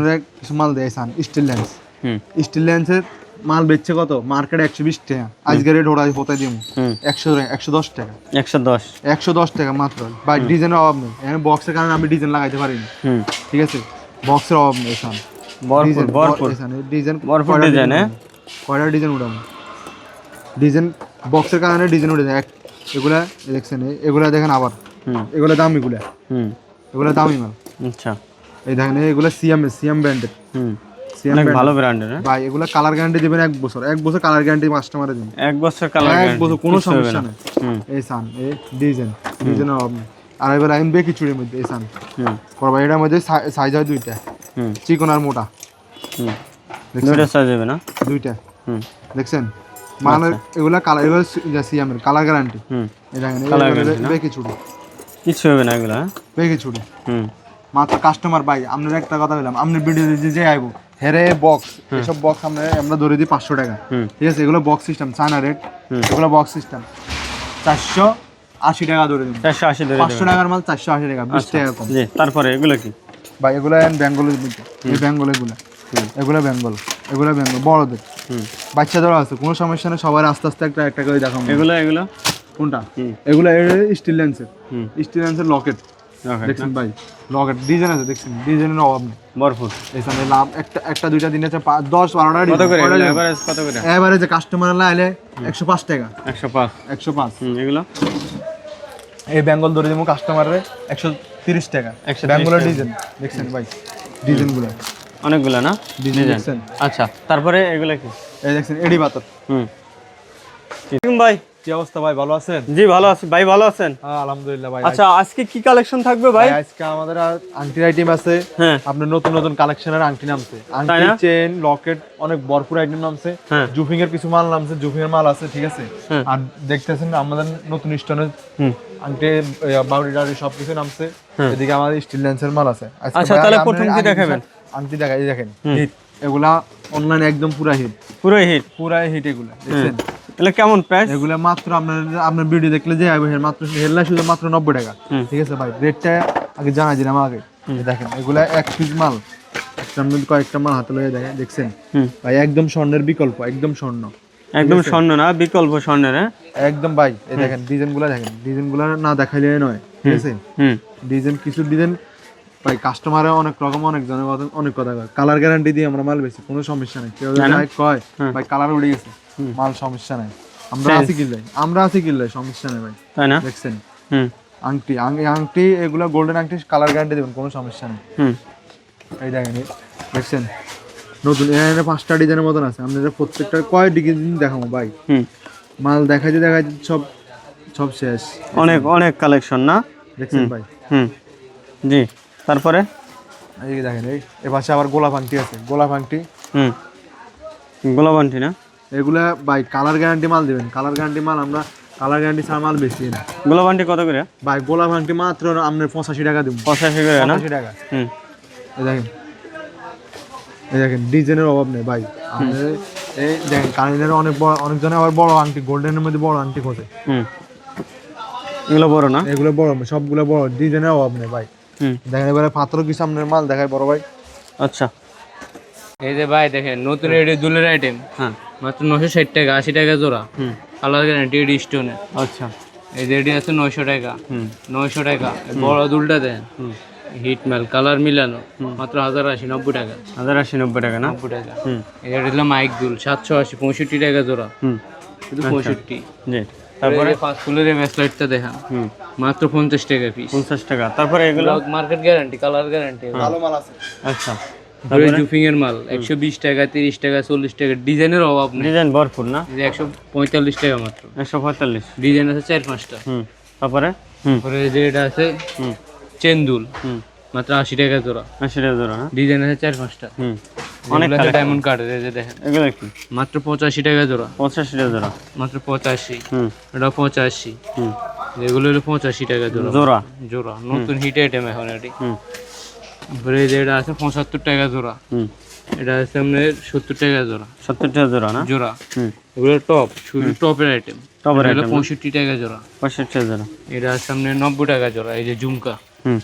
আপনারা কিছু মাল দেয় সান স্টিল লেন্স হুম। স্টিল লেন্সের মাল বেচছে কত? মার্কেটে একশো বিশ টাকা। আজকের রেট ওরা হতে দিব একশো একশো দশ টাকা। একশো দশ। একশো দশ টাকা মাত্র। বা ডিজাইনের অভাব নেই। এখানে বক্সের কারণে আমি ডিজাইন লাগাইতে পারিনি। হুম। ঠিক আছে? বক্সের অভাব নেই ভরপুর ডিজাইন? কয়টা ডিজাইন উঠাবো ডিজাইন বক্সের কারণে ডিজাইন উঠে যায়। এগুলা দেখছেন এগুলা দেখেন আবার। হুম। এগুলা দাম এগুলা। হুম। এগুলা দামি মাল। আচ্ছা। এই দেখেন এগুলা সিএম সিএম ব্র্যান্ডের হুম। অনেক ভালো ব্র্যান্ডের ভাই এগুলা কালার গ্যারান্টি দিবেন এক বছর। এক বছর কালার গ্যারান্টি কাস্টমারের দিন এক বছর কালার এক বছর কোনো সমস্যা নেই। এই সান এই ডিজাইন আর এবার বেকি চুড়ির মধ্যে এই সান হুম। করবা এটার মধ্যে সাইজ হয় দুইটা। হুম। চিকন আর মোটা। দুইটা সাইজ হবে না? দুইটা। হুম। দেখছেন? মানে এগুলা কালার এগুলো সিএমের কালার গ্যারান্টি হুম। guarantee না? বেকি চুড়ি কিছু হবে না এগুলো হ্যাঁ? বেকি চুড়ি হুম। মাত্র কাস্টমার ভাই আপনার একটা কথা বললাম আপনার ভিডিও যে যে আইবো হেরে বক্স এসব বক্স আমরা আমরা ধরে দিই পাঁচশো টাকা। ঠিক আছে এগুলো বক্স সিস্টেম চায়না রেট। এগুলো বক্স সিস্টেম চারশো আশি টাকা ধরে দিন চারশো আশি পাঁচশো টাকার মাল চারশো আশি টাকা বিশ আচ্ছা। টাকা কম। তারপরে এগুলো কি? ভাই এগুলো বেঙ্গলের এই বেঙ্গল এগুলো। বেঙ্গল এগুলো বেঙ্গল বড়দের। বাচ্চাদেরও আছে কোনো সমস্যা নেই সবার আস্তে আস্তে একটা একটা করে দেখাবো। এগুলো এগুলো? কোনটা? এগুলো স্টিল লেন্সের স্টিল লেন্সের লকেট দেখছেন ভাই? লকেট ডিজাইন আছে দেখছেন? ডিজাইনের অভাব নেই। ভরপুর। এখানে লাভ একটা একটা দুইটা দিন আছে দশ বারোটা কত করে? এভারেজ কত করে? এবারে যে কাস্টমার লাইলে একশো পাঁচ টাকা। একশো পাঁচ। একশো পাঁচ। এগুলো? এই বেঙ্গল ধরে দিব কাস্টমারের একশো তিরিশ টাকা। 130 বেঙ্গলের ডিজাইন দেখছেন ভাই? ডিজাইনগুলো অনেকগুলো না? ডিজাইন। আচ্ছা তারপরে এগুলো কি? এই দেখছেন এডি পাতর হুম। ভাই? কি অবস্থা ভাই ভালো আছেন? জি ভালো আছি। ভাই ভালো আছেন? হ্যাঁ আলহামদুলিল্লাহ ভাই। আচ্ছা আজকে কি কালেকশন থাকবে ভাই? আজকে আমাদের আংটির আইটেম আছে। হ্যাঁ। আপনার নতুন নতুন কালেকশনের আংটি নামছে। আংটি চেন লকেট অনেক ভরপুর আইটেম নামছে। হ্যাঁ। জুফিং এর কিছু মাল নামছে জুফিং এর মাল আছে ঠিক আছে। আর দেখতেছেন আমাদের নতুন স্টোনের আংটি বাউডি টাউডি সব কিছু নামছে। এদিকে আমাদের স্টিল লেন্সের মাল আছে। আচ্ছা, তাহলে প্রথম কি দেখাবেন? আংটি দেখাই দেখেন এগুলা অনলাইন একদম পুরা হিট পুরো হিট পুরা হিট এগুলা দেখছেন? এগুলো কেমন প্রাইস এগুলা মাত্র আপনার আপনার ভিডিও দেখলে যে মাত্র হেডলাইট শুধু মাত্র নব্বই টাকা। ঠিক আছে ভাই? রেটটা আগে জানা দিলাম আগে। দেখেন এগুলা এক পিস মাল। একটা কয়েকটা মাল হাতে লয়ে দেখেন দেখছেন? ভাই একদম স্বর্ণের বিকল্প একদম স্বর্ণ। একদম স্বর্ণ না বিকল্প স্বর্ণের হ্যাঁ? একদম ভাই এই দেখেন ডিজাইনগুলা দেখেন। ডিজাইনগুলা না দেখাইলে নয় ঠিক আছে? ডিজাইন কিছু ডিজাইন ভাই কাস্টমারে অনেক রকম অনেক জনের কথা অনেক কথা কয়। কালার গ্যারান্টি দিয়ে আমরা মাল বেশি কোনো সমস্যা নেই। কেউ যদি কয় ভাই কালার উড়ে গেছে মাল সমস্যা নাই। আমরা আছি কিনলে আমরা আছি কিনলে সমস্যা নেই ভাই। তাই না? দেখছেন? আংটি আংটি এগুলো গোল্ডেন আংটি কালার গ্যারান্টি দেবেন কোনো সমস্যা নেই। হুম। এই দেখেন দেখছেন? নতুন এখানে পাঁচটা ডিজাইনের মতন আছে। আপনাদের প্রত্যেকটা কয় ডিজাইন দেখাবো ভাই? হুম। মাল দেখাইতে দেখাইতে সব সব শেষ। অনেক অনেক কালেকশন না? দেখছেন ভাই? হুম। জি। তারপরে? এই যে দেখেন এই এপাশে আবার গোলাপ আংটি আছে। গোলাপ আংটি। হুম। গোলাপ আন্টি না? এগুলা ভাই কালার গ্যারান্টি মাল দিবেন। কালার গ্যারান্টি মাল আমরা কালার গ্যারান্টি ছাড়া মাল বেশি না। গোলাপ আন্টি কত করে? ভাই গোলাপ আংটি মাত্র আপনার পঁচাশি টাকা দিব। পঁচাশি করে না? টাকা। হুম। এই দেখেন। এই দেখেন ডিজাইনের অভাব নেই ভাই। আপনাদের এই দেখেন কানের অনেক বড় অনেকজনে আবার বড় আংটি গোল্ডেনের মধ্যে বড় আংটি খোঁজে। হুম। এগুলো বড় না? এগুলো বড় সবগুলো বড় ডিজাইনের অভাব নেই ভাই। হুম দেখেন এবারে পাথর কি সামনের মাল? দেখায় বড় ভাই। আচ্ছা। এই যে ভাই দেখেন নতুন এডি দুলের আইটেম হ্যাঁ। মাত্র নশো ষাট টাকা আশি টাকা জোড়া। হুম। কালার গ্যারান্টি এডি স্টোনে আচ্ছা। এই যে এডি আছে নয়শো টাকা। হুম। নয়শো টাকা। বড় দুলটা দেন হুম। হিট মাল কালার মিলানো। মাত্র হাজার আশি নব্বই টাকা। হাজার আশি নব্বই টাকা না? নব্বই টাকা। হুম। এই এটা হলো মাইক দুল সাতশো আশি পঁয়ষট্টি টাকা জোড়া। হুম। শুধু পঁয়ষট্টি। জি। তারপরে ফুলের এই ব্যাসলাইটটা দেখান। হুম। মাত্র পঞ্চাশ টাকা পিস পঞ্চাশ টাকা। তারপরে এগুলো? মার্কেট গ্যারান্টি কালার গ্যারান্টি ভালো মাল আছে। আচ্ছা। জুফিং এর মাল টাকা তিরিশ টাকা চল্লিশ টাকা ডিজাইনের অভাব নেই। ডিজাইন ভরপুর না? এই যে একশো পঁয়তাল্লিশ টাকা মাত্র। একশো পঁয়তাল্লিশ। ডিজাইন আছে চার পাঁচটা। হুম। তারপরে? হুম। তারপরে যে এটা আছে হুম। চেন্দুল। হুম। মাত্র আশি টাকা জোড়া। টাকা জোড়া না? ডিজাইন আছে চার পাঁচটা। হুম। অনেক। ডায়মন্ড কার্ড এই যে দেখেন। এগুলো কি? মাত্র পঁচাশি টাকা জোড়া। পঁচাশি টাকা জোড়া। মাত্র পঁচাশি। হুম। এটা পঁচাশি। হুম। এগুলো হলো পঁচাশি টাকা জোড়া। জোড়া। জোড়া। নতুন হিট আইটেম এখন এটি। হুম। যে এটা আছে পঁচাত্তর টাকা জোড়া। হুম। এটা আছে আপনার সত্তর টাকা জোড়া। সত্তর টাকা জোড়া না? জোড়া। হুম। এগুলো টপ শুধু টপের আইটেম টপের না? পঁয়ষট্টি টাকা জোড়া। পঁয়ষট্টি টাকা জোড়া। এটা আছে আপনার নব্বই টাকা জোড়া এই যে ঝুমকা। হুম।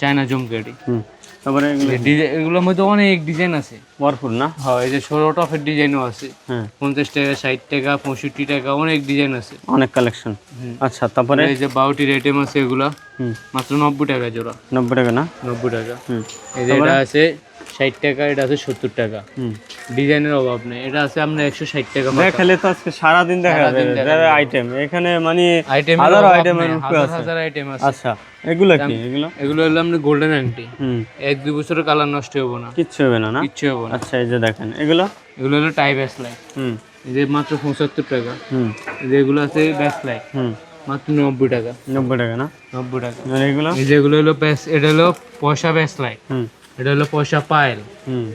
চায়না ঝুমকা এটি। হুম। তারপরে ডিজাইন এগুলোর মধ্যে অনেক ডিজাইন আছে। ভরপুর না? হ্যাঁ এই যে ষোলো টপের ডিজাইনও আছে। হ্যাঁ। পঞ্চাশ টাকা ষাট টাকা পঁয়ষট্টি টাকা অনেক ডিজাইন আছে। অনেক কালেকশন। আচ্ছা তারপরে? এই যে বাউটির আইটেম আছে এগুলা। হুম। মাত্র নব্বই টাকা জোড়া। নব্বই টাকা না? নব্বই টাকা। হুম। এই যে এটা আছে ষাট টাকা এটা আছে সত্তর টাকা। হুম। ডিজাইনের অভাব নেই। এটা আছে আপনার একশো ষাট টাকা। দেখালে তো আজকে সারাদিন দেখা যাবে আইটেম এখানে মানে আইটেমের হাজারো আইটেমের উপরে হাজার আছে। হাজার আইটেম আছে। আচ্ছা এগুলো কি? এগুলো? এগুলো হলো আপনার গোল্ডেন আংটি হুম। এক দুই বছরের কালার নষ্ট হব না। কিচ্ছু হবে না না? কিচ্ছু হব না। আচ্ছা এই যে দেখেন এগুলো? এগুলো হলো টাই ব্যাস লাইট হুম। যে মাত্র পঁচাত্তর টাকা। হুম। এই যে এগুলো আছে ব্যাস লাইট হুম। মাত্র নব্বই টাকা। নব্বই টাকা না? নব্বই টাকা। এগুলো? যেগুলো হলো এটা হলো পয়সা ব্যাস লাইট হুম। এটা হলো পয়সা পায়েল। হুম।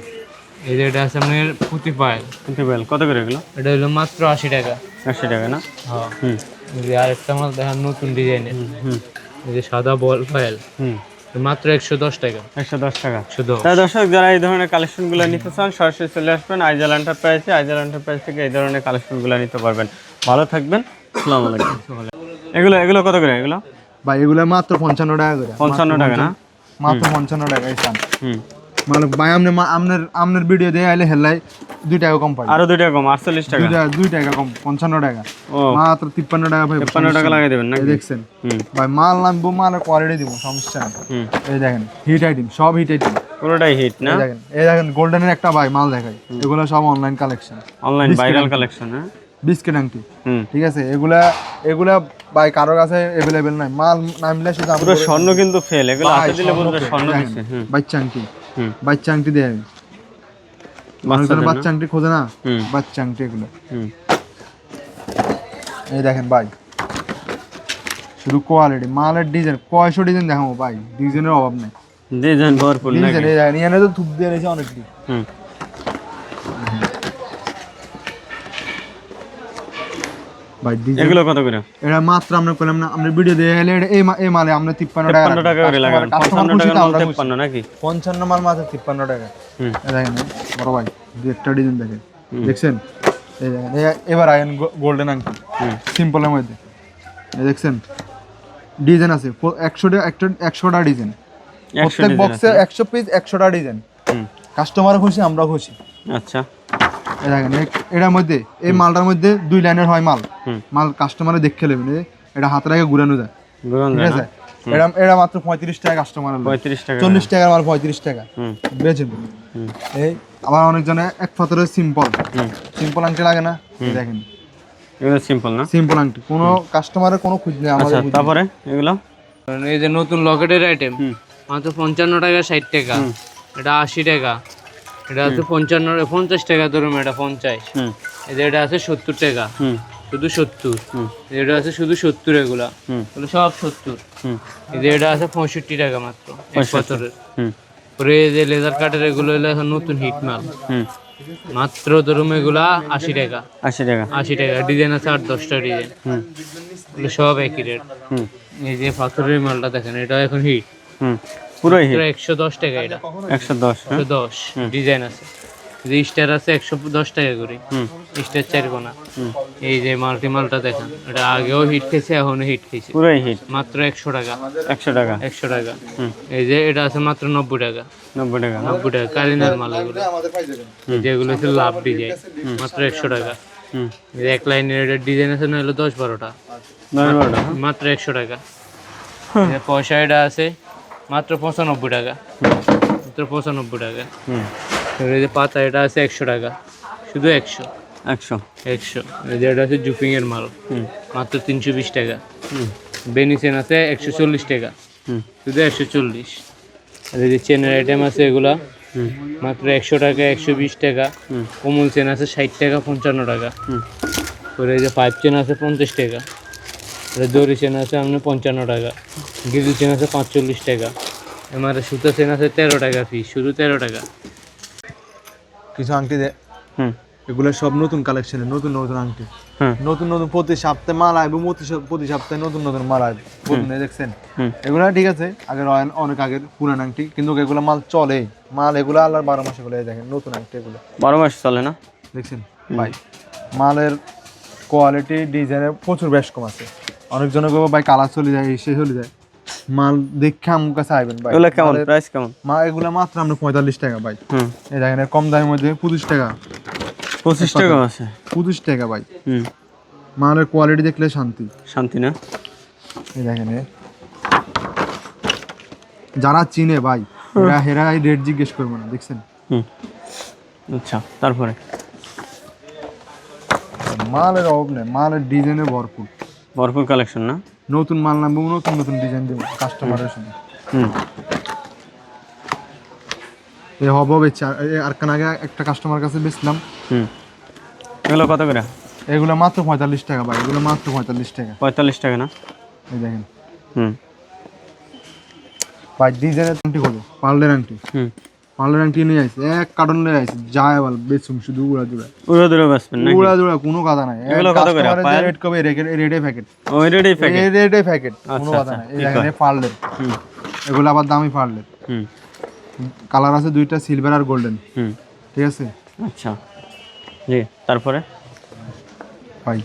এই যে এটা আছে আপনার পুঁতি পায়েল। কিন্তু বেল কত করে এগুলো? এটা হলো মাত্র আশি টাকা। আশি টাকা না? হ্যাঁ। হুম। এই যে আরেকটা মাল দেখেন নতুন ডিজাইনের হুম এই যে সাদা বল পায়েল। হুম। মাত্র একশো দশ টাকা। একশো দশ টাকা। দশ। তাই দর্শক যারা এই ধরনের কালেকশনগুলো নিতে চান সরাসরি চলে আসবেন আইজাল এন্টারপ্রাইজে। আইজাল এন্টারপ্রাইজ থেকে এই ধরনের কালেকশনগুলো নিতে পারবেন। ভালো থাকবেন। আসসালামু আলাইকুম। এগুলো এগুলো কত করে এগুলো? ভাই এগুলো মাত্র পঞ্চান্ন টাকা করে। পঞ্চান্ন টাকা না? মাত্র পঞ্চান্ন টাকা এই মানে ভাই আপনি মা- আপনার আপনার ভিডিও দিয়ে আইলে হেলাই দুই টাকা কম পাই। আরও দুই টাকা কম আটচল্লিশ টাকা। দুই টাকা কম পঞ্চান্ন টাকা। ও। মাত্র তিপ্পান্ন টাকা ভাই পনেরো টাকা লাগিয়ে দেবেন না দেখছেন? ভাই মাল নামবো মালের কোয়ালিটি দিব সমস্যা নেই। এই দেখেন হিট আইটেম সব হিট আইটেম পুরোটাই হিট না? দেখেন এই দেখেন গোল্ডেনের একটা ভাই মাল দেখাই। এগুলো সব online collection online viral collection হ্যাঁ? বিস্কিট আংটি। হুম। ঠিক আছে? এগুলা এগুলা ভাই কারও কাছে অ্যাভেলেবেল নাই। মাল নামলে শুধু পুরো স্বর্ণ কিন্তু ফেল এগুলো হাতে দিলে ফেল, স্বর্ণ দিচ্ছে হুম। বাচ্চা আংটি হুম বাচ্চা আংটি দেয় আমি বাচ্চাদের না? বাচ্চা আংটি খোঁজে না? হুম। বাচ্চা আংটি এগুলো। হুম। এই দেখেন ভাই শুধু কোয়ালিটি মালের ডিজাইন কয়শো ডিজাইন দেখাবো ভাই ডিজাইনের অভাব নেই। ডিজাইন ভরপুর ডিজাইন এই দেখেন এখানে তো থুপ দিয়ে রয়েছে অনেক ডিজাইন। হুম। ভাই ডিজাইন এগুলো কত করে? এটা মাত্র আমরা করলাম না আমরা ভিডিও দিয়ে এলে এই এই মালে আমরা তিপ্পান্ন টাকা পনেরো টাকা করে লাগাবেন কাস্টমার পঞ্চান্ন খুশি মাল আমরা। নাকি? মাল মাত্র টাকা। হুম। দেখেন বড় ভাই দু একটা ডিজাইন দেখেন। দেখছেন? এই দেখেন এই- এবার আয়েন গোল্ডেন সিম্পলের মধ্যে। দেখছেন? ডিজাইন আছে একশোটা একটা একশোটা ডিজাইন একশো প্রত্যেক বক্সে একশো পিস একশোটা ডিজাইন হুম। কাস্টমার খুশি আমরা খুশি। আচ্ছা। দেখেন এটার মধ্যে এই মালটার মধ্যে দুই লাইনের হয় মাল। হুম। মাল কাস্টমারে দেখে নেবেন এটা হাতের আগে ঘুরানো যায়। ঠিক আছে? এটা এটা মাত্র পঁয়ত্রিশ টাকা কাস্টমার পঁয়ত্রিশ টাকা। চল্লিশ টাকার মাল পঁয়ত্রিশ টাকা। হুম। এই আবার অনেকজনে এক পাথরের সিম্পল হুম। সিম্পল আংটি লাগে না? দেখেন। এগুলো সিম্পল না? সিম্পল আংটি। কোনো কাস্টমারের কোনো খুঁজ নেই আচ্ছা আমাদের তারপরে এগুলো? এই যে নতুন লকেটের আইটেম মাত্র পঞ্চান্ন টাকা ষাট টাকা। এটা আশি টাকা। এটা আছে পঞ্চান্ন পঞ্চাশ টাকা ধরুন এটা পঞ্চাশ। হুম। এই যে এটা আছে সত্তর টাকা। হুম। শুধু সত্তর। হুম। এটা আছে শুধু সত্তর এগুলা। হুম। সব সত্তর। এটা আছে পঁয়ষট্টি টাকা মাত্র এক হুম। পরে যে লেজার কাটের এগুলো হলো এখন নতুন হিট মাল হুম। মাত্র ধরুন এগুলা আশি টাকা। আশি টাকা। আশি টাকা। ডিজাইন আছে আট দশটা ডিজাইন। সব একই রেট হুম। এই যে পাথরের মালটা দেখেন এটা এখন হিট পুরোই হিট একশো দশ টাকা এটা। একশো দশ হ্যাঁ। একশো দশ ডিজাইন আছে। যে স্টার আছে একশো দশ টাকা করে। হুম। স্টার চার হুম। এই যে মাল্টি মালটা দেখেন এটা আগেও হিট খেয়েছে এখনও হিট খেয়েছে। পুরোই হিট মাত্র একশো টাকা। একশো টাকা। একশো টাকা। হুম। এই যে এটা আছে মাত্র নব্বই টাকা। নব্বই টাকা। না নব্বই টাকা কারিনার মাল যেগুলো হচ্ছে লাভ ডিজাইন মাত্র একশো টাকা। হুম। এই এক লাইনের এটা ডিজাইন আছে না হলো দশ বারোটা। দশ বারোটা। হ্যাঁ? মাত্র একশো টাকা। এই পয়সা এটা আছে মাত্র পঁচানব্বই টাকা। মাত্র পঁচানব্বই টাকা। হুম। এই যে পাতা এটা আছে একশো টাকা। শুধু একশো। একশো। একশো। এই যে এটা আছে জুপিংয়ের মাল। হুম। মাত্র তিনশো বিশ টাকা। হুম। বেনিসেন আছে একশো চল্লিশ টাকা। হুম। শুধু একশো চল্লিশ। আর এই যে চেনের আইটেম আছে এগুলা। মাত্র একশো টাকা একশো বিশ টাকা। কোমল চেন আছে ষাট টাকা পঞ্চান্ন টাকা। হুম। এই যে পাইপ চেন আছে পঞ্চাশ টাকা। দড়ি চেন আছে আপনার পঞ্চান্ন টাকা গিজু চেন আছে পাঁচচল্লিশ টাকা এমারে সুতো চেন আছে তেরো টাকা পিস শুধু তেরো টাকা। কিছু আংটি দে। হুম। এগুলো সব নতুন কালেকশনের নতুন নতুন আংটি। নতুন নতুন প্রতি সপ্তাহে মাল আসবে প্রতি সপ- সপ্তাহে নতুন নতুন মাল আসবে। দেখছেন? এগুলা ঠিক আছে আগের অনেক আগের পুরান আংটি কিন্তু এগুলো মাল চলে। মাল এগুলো আল্লাহর বারো মাসে গুলো দেখেন নতুন আংটি এগুলো। বারো মাস চলে না? দেখছেন? ভাই মালের কোয়ালিটি ডিজাইনের প্রচুর বেশ কম আছে। অনেকজনের ভাই কালার চলে যায় এসে চলে যায়। মাল দেখে আমার কাছে আইবেন ভাই। এগুলো কেমন? প্রাইস কেমন? মা এগুলো মাত্র আমরা পঁয়তাল্লিশ টাকা ভাই। হুম। এই দেখেন কম দামের মধ্যে পঁচিশ টাকা। পঁচিশ টাকা আছে। পঁচিশ টাকা ভাই। হুম। মালের কোয়ালিটি দেখলে শান্তি। শান্তি না? এই দেখেন। যারা চিনে ভাই এরা হেরা রেট জিজ্ঞেস করব না দেখছেন? হুম। আচ্ছা তারপরে? মালের অভাব নেই মালের ডিজাইনে ভরপুর। ভরপুর কালেকশন না? নতুন মাল নামবো নতুন নতুন ডিজাইন দেবো কাস্টমারের সঙ্গে। হুম। এ হব বেচে আর- কান আগে একটা কাস্টমার কাছে বেচলাম। হুম। এগুলো কত করে? এগুলো মাত্র পঁয়তাল্লিশ টাকা ভাই এগুলো মাত্র পঁয়তাল্লিশ টাকা। পঁয়তাল্লিশ টাকা না? এই দেখেন। হুম। ভাই ডিজাইনের আংটি হলো পার্লের আংটি হুম। পার্লের আংটি নিয়ে আসছে এক কার্টন নিয়ে আসছে যায় বল বেচুম শুধু উড়া দুড়া। উড়ো দূরে বেসবেন নাকি? উড়া দুড়া কোনো কথা নাই। এগুলো কত করে? পায়ের? রেট কবে রেডে প্যাকেট ওই রেডি প্যাকেট এই রেডে প্যাকেট কোনো আচ্ছা, কথা আচ্ছা, নাই। ঠিক হুম। এগুলো আবার দামি পার্লের হুম। কালার আছে দুইটা সিলভার আর গোল্ডেন হুম। ঠিক আছে? আচ্ছা। জি তারপরে? ভাই